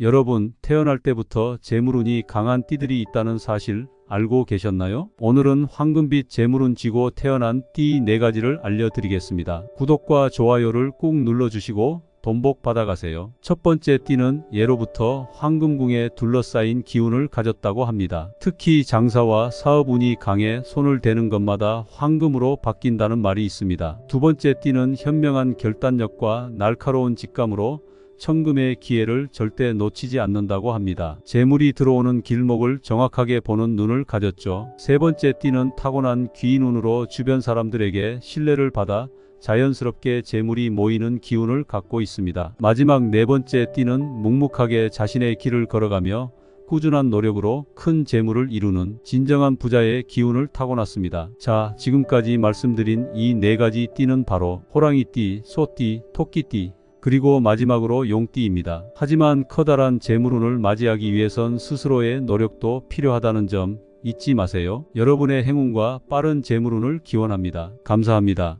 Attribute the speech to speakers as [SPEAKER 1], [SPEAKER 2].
[SPEAKER 1] 여러분, 태어날 때부터 재물운이 강한 띠들이 있다는 사실 알고 계셨나요? 오늘은 황금빛 재물운 쥐고 태어난 띠네 가지를 알려드리겠습니다. 구독과 좋아요를 꾹 눌러주시고 돈복 받아가세요. 첫 번째 띠는 예로부터 황금궁에 둘러싸인 기운을 가졌다고 합니다. 특히 장사와 사업운이 강해 손을 대는 것마다 황금으로 바뀐다는 말이 있습니다. 두 번째 띠는 현명한 결단력과 날카로운 직감으로 천금의 기회를 절대 놓치지 않는다고 합니다. 재물이 들어오는 길목을 정확하게 보는 눈을 가졌죠. 세 번째 띠는 타고난 귀인 운으로 주변 사람들에게 신뢰를 받아 자연스럽게 재물이 모이는 기운을 갖고 있습니다. 마지막 네 번째 띠는 묵묵하게 자신의 길을 걸어가며 꾸준한 노력으로 큰 재물을 이루는 진정한 부자의 기운을 타고났습니다. 자, 지금까지 말씀드린 이 네 가지 띠는 바로 호랑이띠, 소띠, 토끼띠, 그리고 마지막으로 용띠입니다. 하지만 커다란 재물운을 맞이하기 위해선 스스로의 노력도 필요하다는 점 잊지 마세요. 여러분의 행운과 빠른 재물운을 기원합니다. 감사합니다.